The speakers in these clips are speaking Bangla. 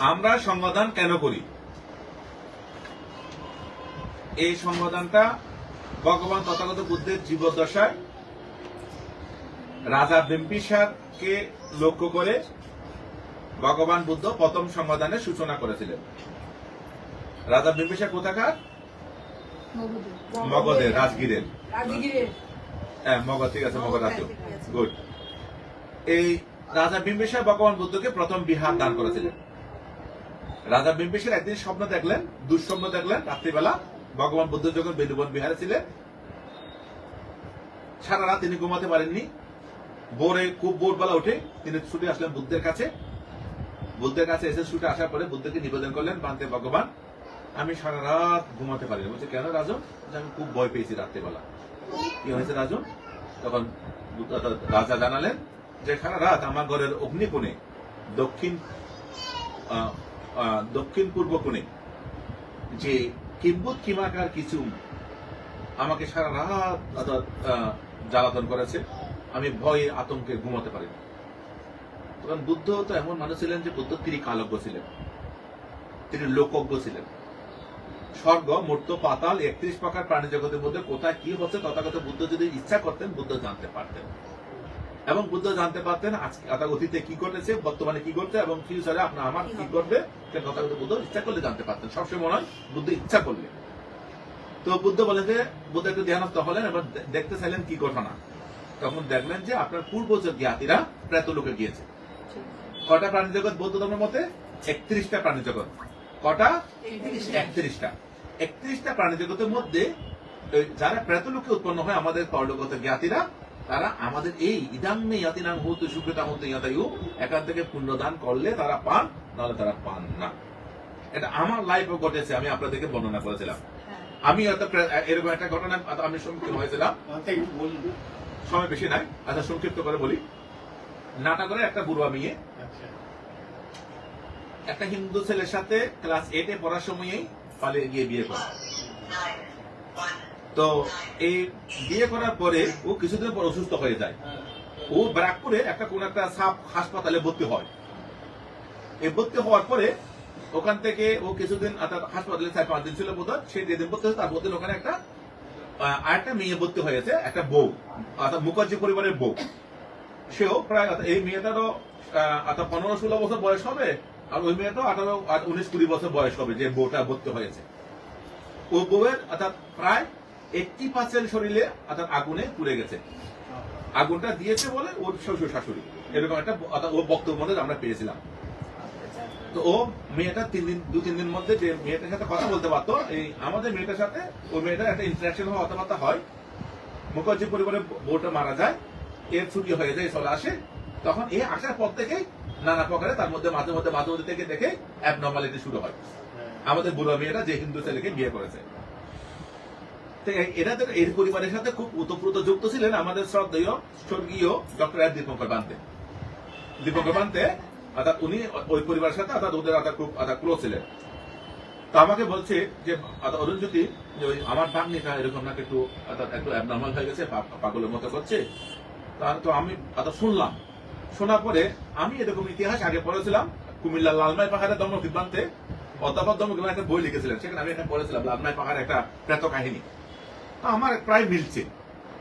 আমরা সংবিধান কেন করি? এই সংবিধানটা ভগবান তথাগত বুদ্ধের জীবদ্দশায় রাজা বিম্বিসারকে লক্ষ্য করে ভগবান বুদ্ধ প্রথম সংবিধানের সূচনা করেছিলেন। রাজা বিম্বিসার কোথাকার? মগধের রাজগীরের। রাজগীরের। হ্যাঁ মগধ ঠিক আছে মগধ রাজ্য গুড। এই রাজা বিম্বিসার ভগবান বুদ্ধকে প্রথম বিহার দান করেছিলেন। রাজা বিম্বিসার একদিন স্বপ্ন দেখলেন, দুঃস্বপ্ন দেখলেন, রাত্রিবেলা ভগবান বুদ্ধ যখন বেদুবন বিহারে ছিলেন, সারা রাত তিনি ঘুমাতে পারেননি। ভোরে খুব ভোরবেলা উঠে তিনি ছুটে আসলেন বুদ্ধের কাছে। বুদ্ধের কাছে এসে ছুটে আসার পরে বুদ্ধকে নিবেদন করলেন, বান্তে ভগবান, আমি সারা রাত ঘুমাতে পারিনি। বলছে, কেন রাজন আমি খুব ভয় পেয়েছি রাত্রিবেলা। কি হয়েছে রাজন তখন রাজা জানালেন যে সারা রাত আমার ঘরের অগ্নিকোণে দক্ষিণ দক্ষিণ পূর্ব কোণে যে কিম্বুত কিমাকার কিছু আমাকে সারা রাত জ্বালাতন করেছে, আমি ভয়ে আতঙ্কে ঘুমাতে পারিনি। তখন বুদ্ধ তো এমন মানুষ ছিলেন যে বুদ্ধ তিনি কালজ্ঞ ছিলেন, তিনি লোকজ্ঞ ছিলেন। স্বর্গ, মূর্ত, পাতাল, একত্রিশ প্রকার প্রাণী জগতের মধ্যে কোথায় কি হচ্ছে তথাগত বুদ্ধ যদি ইচ্ছা করতেন, বুদ্ধ জানতে পারতেন। এবং বুদ্ধ জানতে পারতেন আজকে অতীতে কি ঘটেছে বর্তমানে কি ঘটছে এবং ফিউচারে আপনার আমার কি করবে সে তথাগত বুদ্ধ ইচ্ছা করলে জানতে পারতেন। সবসময় মনে হয় বুদ্ধ ইচ্ছা করলে। তো বুদ্ধ বলেন যে বুদ্ধ একটু ধ্যানস্থ হলেন এবার দেখতে চাইলেন কি ঘটনা। তখন দেখলেন যে আপনার পূর্ব যে জ্ঞাতিরা প্রেতলোকে গিয়েছে। কটা প্রাণী জগৎ বৌদ্ধ ধর্মের মতে? একত্রিশটা প্রাণী জগৎ। কটা? একত্রিশটা। একত্রিশটা। প্রাণী জগতের মধ্যে যারা প্রেতলোকে উৎপন্ন হয় আমাদের পরলোকত জ্ঞাতিরা তারা আমাদের এই ইদাম্মে ইয়াতিনাং হুত সুখতা হুত ইয়াতায়ু এখান থেকে পুণ্যদান করলে তারা পান নাহলে তারা পান না। এটা আমার লাইফে ঘটেছে আমি আপনাদেরকে বর্ণনা করেছিলাম। আমি এরকম একটা ঘটনা আমি সম্মুখীন হয়েছিলাম। সময় বেশি নাই আচ্ছা সংক্ষিপ্ত করে বলি। নাটাগরে একটা বুড়া মেয়ে একটা হিন্দু ছেলের সাথে ক্লাস এইটে পড়ার সময়ই পালিয়ে গিয়ে বিয়ে করে। তো এই বিয়ে করার পরে ও কিছুদিন পর অসুস্থ হয়ে যায়। ও ব্রাকপুরে একটা কোন একটা সাপ হাসপাতালে ভর্তি হয়। এই ভর্তি হওয়ার পরে ওখান থেকে ও কিছুদিন হাসপাতালে চার পাঁচ দিন ছিল বোধ সেই যেদিন ভর্তি হয়েছে তার মধ্যে ওখানে একটা আরেকটা মেয়ে ভর্তি হয়েছে, একটা বউ, অর্থাৎ মুখার্জি পরিবারের বউ। সেও প্রায় এই মেয়েটারও অর্থাৎ পনেরো ষোলো বছর বয়স হবে আর ওই মেয়েটাও আঠারো উনিশ কুড়ি বছর বয়স হবে যে বউটা ভর্তি হয়েছে। ও বউয়ের অর্থাৎ প্রায় এইটটি পার্সেন্ট শরীরে অর্থাৎ আগুনে পুড়ে গেছে। আগুনটা দিয়েছে বলে ওর শ্বশুর শাশুড়ি। এরকম একটা ওর বক্তব্য মধ্যে আমরা পেয়েছিলাম। তো ও মেয়েটা তিন দিন দু তিন দিন মধ্যে যে মেয়েটার সাথে কথা বলতে পারতো এই আমাদের মেয়েটার সাথে ওই মেয়েটার একটা ইন্টারাকশন হওয়া কথাবার্তা হয়। মুখার্জি পরিবারের বউটা মারা যায় এর ছুটি হয়ে যায় চলে আসে। তখন এ আসার পর থেকেই নানা প্রকারে তার মধ্যে মাঝে মধ্যে মাঝে মধ্যে থেকে দেখে অ্যাবনর্মালিটি শুরু হয়। আমাদের বুড়ো মেয়েটা যে হিন্দু ছেলেকে বিয়ে করেছে। তো এরা পরিবারের সাথে খুব উতপ্রুত যুক্ত ছিলেন আমাদের শ্রদ্ধেয় স্বর্গীয় ডক্টর এর দীপঙ্কর বান্তে। দীপঙ্কর বান্তে, অর্থাৎ উনি ওই পরিবারের সাথে, অর্থাৎ ওদের অর্থাৎ খুব, অর্থাৎ ক্লোজ ছিলেন। তো আমাকে বলছে যে, অর্থাৎ অরুণ জ্যোতি যে ওই আমার ভাগ্নিটা এরকম নাকি একটু, অর্থাৎ একটু অ্যাবনর্মাল হয়ে গেছে পাগলের মতো করছে। তার তো আমি, অর্থাৎ শুনলাম। শোনার পরে আমি এরকম ইতিহাস আগে পড়েছিলাম কুমিল্লা লালমাই পাহাড়ের ধর্ম বিদ্বান্তে অধ্যাপক ধর্ম একটা বই লিখেছিলেন। সেখানে আমি একটা পড়েছিলাম, লালমাই পাহাড় একটা প্রেত কাহিনী আমার প্রায় মিলছে।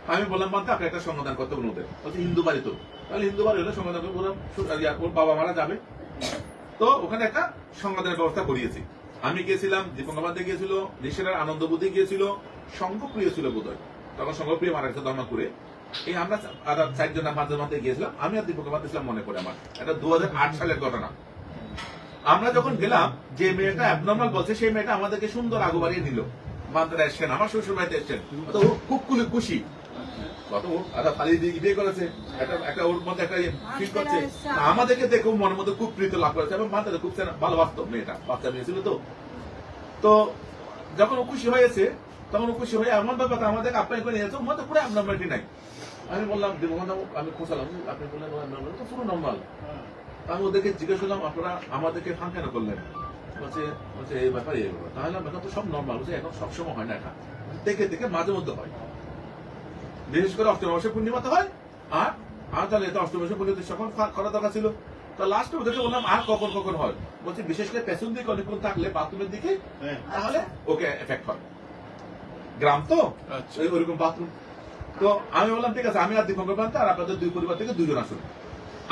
আমি বললাম বান্তে আপনি একটা সমাধান করতে বলুন ওদের। বলছে, হিন্দু বাড়ি তো। তাহলে হিন্দু বাড়ি হলে সমাধান করে বললাম ওর বাবা মারা যাবে। তো ওখানে একটা সংবাদের ব্যবস্থা করিয়েছি। আমি গিয়েছিলাম দীপঙ্গবাদে গিয়েছিল ঋষিরার আনন্দ বুদ্ধি গিয়েছিল, সংঘপ্রিয় ছিল বোধহয়। তখন সংঘপ্রিয় মারা গেছে ধর্মপুরে। এই আমরা আর চারজন পাঁচজন মধ্যে গিয়েছিলাম। আমি আর দীপঙ্গবাদ ইসলাম মনে করে আমার। এটা দু হাজার আট সালের ঘটনা। আমরা যখন গেলাম, যে মেয়েটা অ্যাবনর্মাল বলছে, সেই মেয়েটা আমাদেরকে সুন্দর আগু বাড়িয়ে দিল মান্তারা এসছেন আমার শ্বশুর বাড়িতে এসছেন। তো ও খুব খুলে খুশি। কত একটা ফালি দিয়ে বিয়ে করেছে একটা একটা ওর মধ্যে একটা ফিল করছে। আমাদেরকে দেখে মনের মধ্যে খুব প্রীত লাভ করেছে এবং মান্তারা খুব ভালোবাসতো মেয়েটা বাচ্চা মেয়ে ছিল তো। তো যখন ও খুশি হয়েছে তখন ও খুশি হয়ে এমন ব্যাপার আমাদের আপ্যায়ন করে নিয়েছে মধ্যে পুরো অ্যাবনর্মালিটি নাই। আমি বললাম দেবমান আমি খোঁচালাম আপনি বললেন তো পুরো নর্মাল আমি ওদেরকে জিজ্ঞেস করলাম আপনারা আমাদেরকে ফাঁকা করলেন? এই ব্যাপার এই ব্যাপার তাহলে এখন তো সব নর্মাল বলছে এখন সবসময় হয় না এটা। দেখে দেখে মাঝে মধ্যে হয়। বিশেষ করে অষ্টমাসে পূর্ণিমাতে হয়। আর আর তাহলে এটা অষ্টমাসে যখন করা দরকার ছিল। তো লাস্টে ওদেরকে বললাম আর কখন কখন হয়? বলছি বিশেষ করে পেছন দিকে অনেকক্ষণ থাকলে বাথরুমের দিকে হ্যাঁ। তাহলে ওকে এফেক্ট হয়। গ্রাম তো? আচ্ছা। ওই ওরকম বাথরুম তো আমি বললাম ঠিক আছে আমি আর দীপঙ্কর পান্তা আর আপনাদের দুই পরিবার থেকে দুজন আসুন।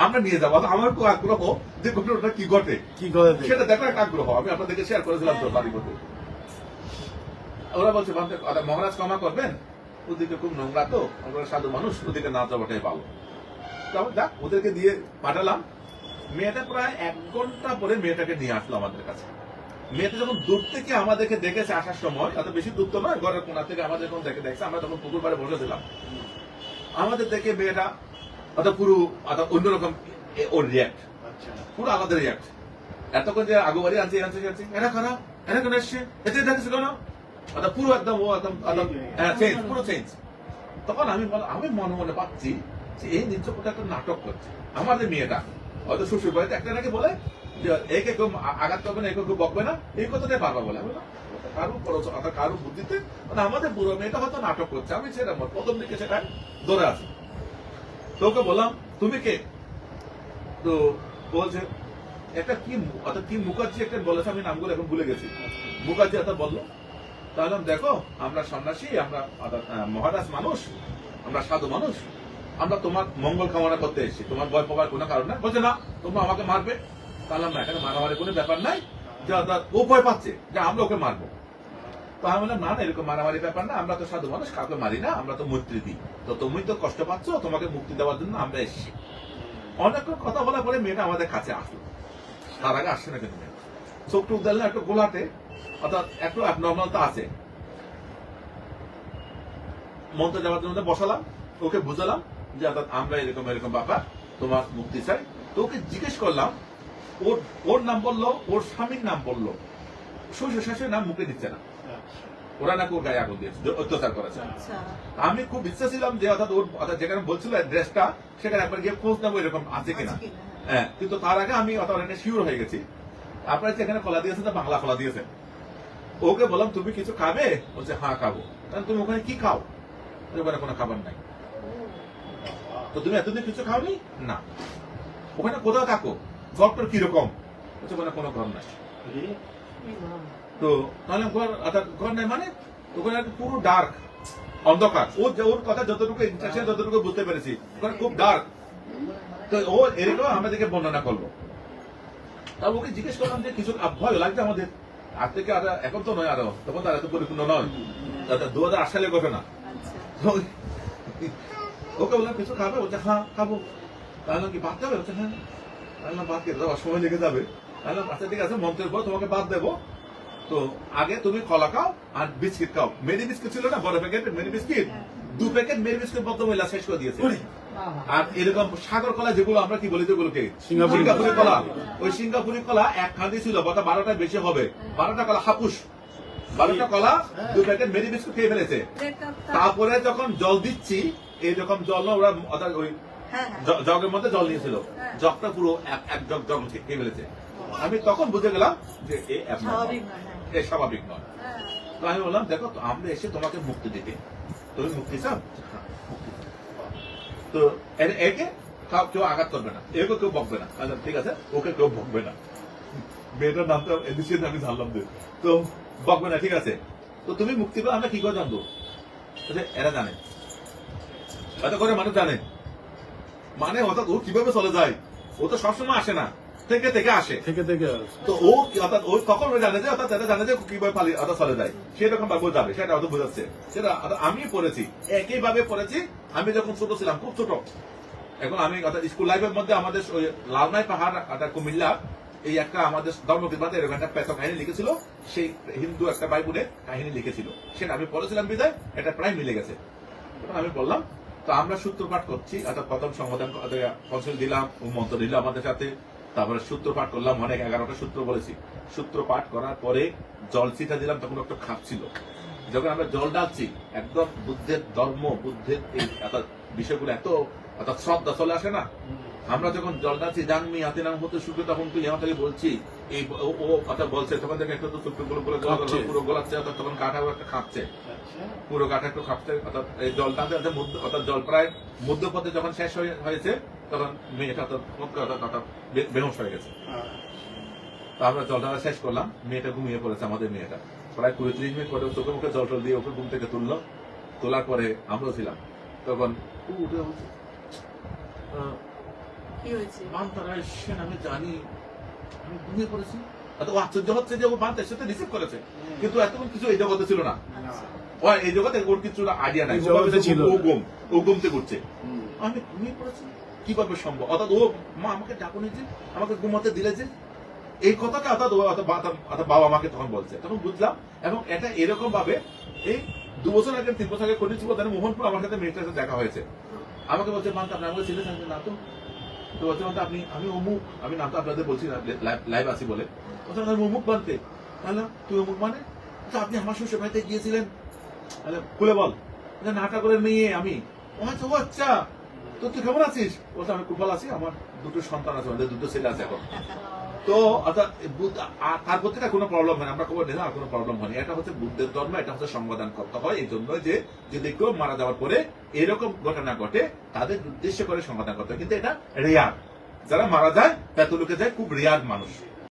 আমরা নিয়ে যাব আমার খুব আগ্রহ যে ঘটনাটা কি ঘটে। কি ঘটে? সেটা দেখার একটা আগ্রহ আমি আপনাদেরকে শেয়ার করেছিলাম তো বাড়ি করতে ওরা বলছে মহারাজ ক্ষমা করবেন? ওদিকে খুব নোংরা তো আমরা সাধু মানুষ ওদিকে না যাওয়াটাই ভালো। তারপর যাক ওদেরকে দিয়ে পাঠালাম। মেয়েটা প্রায় এক ঘণ্টা পরে মেয়েটাকে নিয়ে আসলো আমাদের কাছে। মেয়েটা যখন দূর থেকে আমাদেরকে দেখেছে আসার সময় এত বেশি দূর তো নয় ঘরের কোনা থেকে আমাদের যখন দেখে দেখছে আমরা তখন পুকুর পাড়ে বসেছিলাম আমাদের দেখে মেয়েটা অত পুরো অন্যরকম ওর রিয়াক্ট আচ্ছা। পুরো আলাদা রিয়াক্ট এতক্ষণ যে আগু বাড়ি আনছে আনছে আনছে এরা খারাপ এরা কেন এসছে? এতে দেখেছে কেন? অর্থাৎ পুরো একদম ও একদম চেঞ্জ পুরো চেঞ্জ তখন আমি আমি মনে মনে পাচ্ছি যে এই নির্যকটা একটা নাটক করছে। আমাদের মেয়েটা হয়তো শ্বশুর বাড়িতে একটা নাকি বলে যে একে কেউ আঘাত করবে না একে কেউ বকবে না এই কথাটাই পারবা বলে। কারও অর্থাৎ কারও বুদ্ধিতে মানে আমাদের বুড়ো মেয়েটা হয়তো নাটক করছে। আমি সেটা প্রথম দিকে সেটা ধরে আছি। তো ওকে বললাম, তুমি কে? তো বলছে, একটা কি অর্থাৎ কি মুখার্জি একটা বলেছে, আমি নামগুলো এখন ভুলে গেছি। মুখার্জি একটা বলল, তাহলে দেখো, আমরা সন্ন্যাসী, আমরা মহারাজ মানুষ, আমরা সাধু মানুষ, আমরা তোমার মঙ্গল কামনা করতে এসেছি। তোমার ভয় পাওয়ার কোনো কারণ নাই। বলছে, না, তোমরা আমাকে মারবে। তাহলে না এখানে মারামারি কোনো ব্যাপার নাই। যে অর্থাৎ ও ভয় পাচ্ছে যে আমরা ওকে মারবো। তো আমি বললাম না না, এরকম মারামারি ব্যাপার না, আমরা তো সাধু মানুষ, কাউকে মারি না, আমরা তো মৈত্রী দিই। তো তুমি তো কষ্ট পাচ্ছ, তোমাকে মুক্তি দেওয়ার জন্য আমরা এসেছি। অনেকক্ষণ কথা বলার পরে মেয়েটা আমাদের কাছে আসলো। তার আগে আসছে না কিন্তু মেয়ে চোখটা উদাল না, একটু গোলাতে অর্থাৎ একটু অ্যাবনর্মালতা আছে। মন্ত্র যাওয়ার জন্য বসালাম, ওকে বুঝালাম যে, অর্থাৎ আমরা এরকম এরকম ব্যাপার, তোমার মুক্তি চাই। তো ওকে জিজ্ঞেস করলাম, ওর ওর নাম বলল, ওর স্বামীর নাম বলল। শ্বশুর শাশুড়ির নাম মুখে দিচ্ছে না। আচ্ছা। ওরা নাকি ওর গায়ে আগুন দিয়েছে অত্যাচার করেছে। আচ্ছা। আমি খুব ইচ্ছা ছিলাম যে অর্থাৎ ওর অর্থাৎ যেখানে বলছিল ড্রেসটা সেখানে একবার গিয়ে খোঁজ নেব এরকম আছে কিনা। হ্যাঁ। হ্যাঁ কিন্তু তার আগে আমি অত অনেকটা শিওর হয়ে গেছি। আপনারা যেখানে কলা দিয়েছেন তা বাংলা কলা দিয়েছেন। ওকে বললাম তুমি কিছু খাবে? বলছে হ্যাঁ খাব। তাহলে তুমি ওখানে কি খাও? ওখানে কোনো খাবার নাই। তো তুমি এতদিন কিছু খাওনি? না। ওখানে কোথাও থাকো ঘরটার কীরকম? বলছে ওখানে কোনো ঘর নাই। তো তাহলে ঘর অর্থাৎ ঘর নাই মানে? ওখানে পুরো ডার্ক অন্ধকার। ওর ওর কথা যতটুকু ইন্টারেস্ট যতটুকু বুঝতে পেরেছি। ওখানে খুব ডার্ক তো ও এরকম আমাদেরকে বর্ণনা করল। তা ওকে জিজ্ঞেস করলাম যে কিছু ভয় লাগছে আমাদের। আর থেকে আর এখন তো নয় আরও তখন তো আর এত পরিপূর্ণ নয়। দু হাজার আট সালের ঘটনা। আচ্ছা। ওকে বললাম কিছু খাবে? বলছে হ্যাঁ খাব। তাহলে কি ভাত খাবে? বলছে হ্যাঁ। তাহলে ভাত খেতে যাওয়ার সময় লেগে যাবে। আচ্ছা ঠিক আছে মন্ত্রের পর তোমাকে ভাত দেবো। তো আগে তুমি কলা খাও আর বিস্কিট খাও। মেরি বিস্কিট ছিল না? বড় প্যাকেট মেরি বিস্কিট? দু প্যাকেট মেরি বিস্কিট বদ্ধ মহিলা শেষ করে দিয়েছে। আর এরকম সাগর কলা যেগুলো আমরা কি বলি যেগুলোকে সিঙ্গাপুরি। কলা। ওই সিঙ্গাপুরি কলা এক খাঁদি ছিল বটা বারোটা বেশি হবে। বারোটা কলা হাপুস। বারোটা কলা দু প্যাকেট মেরি বিস্কুট খেয়ে ফেলেছে। তারপরে যখন জল দিচ্ছি এই রকম জল না ওরা ওই হ্যাঁ হ্যাঁ জগের মধ্যে জল নিয়েছিল। হ্যাঁ। জগটা পুরো এক জগ জগ খেয়ে ফেলেছে। আমি তখন বুঝে গেলাম যে এ স্বাভাবিক নয় হ্যাঁ। হ্যাঁ। তো আমি বললাম দেখো তো আমরা এসে তোমাকে মুক্তি দিতে। তুমি মুক্তি চাও? হ্যাঁ। তো একে কেউ আঘাত করবে না। একে কেউ বকবে না। আচ্ছা ঠিক আছে ওকে কেউ বকবে না। মেয়েটার নামটা এদিকে আমি জানলাম যে তো বকবে না ঠিক আছে। তো তুমি মুক্তি পাও আমরা কি করে জানব? বলছে, এরা জানে। এত করে মানুষ জানে। মানে অর্থাৎ ও কীভাবে চলে যায়? ও তো সবসময় আসে না। থেকে থেকে আসে। থেকে থেকে তো ও অর্থাৎ ও তখন ও জানে যে অর্থাৎ তারা জানে যে কীভাবে পালিয়ে অর্থাৎ চলে যায়। সেরকম ভাবে ও যাবে সেটা অত বোঝাচ্ছে। সেটা আমি পড়েছি। একই ভাবে পড়েছি। আমি যখন ছোট ছিলাম খুব ছোট। এখন আমি অর্থাৎ স্কুল লাইফের মধ্যে আমাদের ওই লালমাই পাহাড় অর্থাৎ কুমিল্লা এই একটা আমাদের ধর্মবিদ্যাতে এরকম একটা পেত কাহিনী লিখেছিল। সেই হিন্দু একটা বাইবুলের কাহিনী লিখেছিল। সেটা আমি পড়েছিলাম বিদায় এটা প্রায় মিলে গেছে। আমি বললাম তো আমরা সূত্রপাঠ করছি অর্থাৎ প্রথম সমাধান ফসল দিলাম মন্ত্র দিল আমাদের সাথে, তারপরে সূত্রপাঠ করলাম, অনেক এগারোটা সূত্র বলেছি। সূত্রপাঠ করার পরে জল ছিটা দিলাম, তখন একটা খাপ ছিল। যখন আমরা জল ডালছি একদম বুদ্ধের ধর্ম, বুদ্ধের এই অর্থাৎ বিষয়গুলো এত, অর্থাৎ শ্রদ্ধা চলে আসে না? আমরা যখন জল ডালছি জানমি হাতে নাম হতে শুরু তখন তুই আমার থেকে বলছি এই ও- কথা বলছে তখন দেখে একটু তো সূত্রগুলো পুরো গোলাচ্ছে অর্থাৎ তখন কাঠাও একটা খাপছে আচ্ছা। পুরো কাঠা একটু খাপতে অর্থাৎ এই জলটা অর্থাৎ অর্থাৎ জল প্রায় মধ্যপথে যখন শেষ হয়ে- হয়েছে তখন মেয়েটা তো কথা কথা বেহস হয়ে গেছে। তো আমরা জলটা শেষ করলাম মেয়েটা ঘুমিয়ে পড়েছে আমাদের মেয়েটা। প্রায় কুড়ি ত্রিশ মিনিট পরে চোখে মুখে জল টল দিয়ে ওকে ঘুম থেকে তুললো তোলার পরে আমরাও ছিলাম। তখন উঠে কি হয়েছে? বান্তারা এসছেন আমি জানি। আমি ঘুমিয়ে পড়েছি। ও আশ্চর্য হচ্ছে যে ও বান্তা সাথে রিসিভ করেছে। কিন্তু এতক্ষণ কিছু এই জগতে ছিল না। আচ্ছা। ও এই জগতে ওর কিছু আইডিয়া নাই। ছিল। ও গম ও গমতে করছে আমি ঘুমিয়ে পড়েছি। কীভাবে সম্ভব? অর্থাৎ ও মা আমাকে ডাকুনি যে আমাকে ঘুমাতে দিলে যে এই কথাটা অর্থাৎ অর্থাৎ বাবা আমাকে তখন বলছে। তখন বুঝলাম এবং এটা এরকম ভাবে এই দু বছর আগে তিন বছর আগে করেছিল মোহনপুর আমার সাথে মেয়েটার সাথে দেখা হয়েছে। আমাকে বলছে মান আপনি আমাকে ছেলে থাকবেন না তো। তো বলছে বলতে আপনি, আমি অমুক, আমি নাম তো আপনাদের বলছি লাইভ আসি বলে। আমি অমুক তুই অমুক মানে? আপনি আমার শ্বশুর বাড়িতে গিয়েছিলেন। তাহলে খুলে বল। নাটা করে মেয়ে আমি। ও আচ্ছা ও আচ্ছা তুই কেমন আছিস? বলছে, আমি খুব আছি, আমার দুটো সন্তান আছে আমাদের দুটো ছেলে আছে এখন। তো, অর্থাৎ বুদ্ধ তার থেকে কোনো প্রবলেম হয় আমরা খবর নিলাম কোনো প্রবলেম হয়নি। এটা হচ্ছে বুদ্ধের ধর্ম এটা হচ্ছে সংবাদান করতে হয়। এই জন্য যে যদি কেউ মারা যাওয়ার পরে এরকম ঘটনা ঘটে, তাদের উদ্দেশ্য করে সমাধান করতে হয়। কিন্তু এটা রেয়ার যারা মারা যায় তাতে লোকে যায় খুব রেয়ার মানুষ।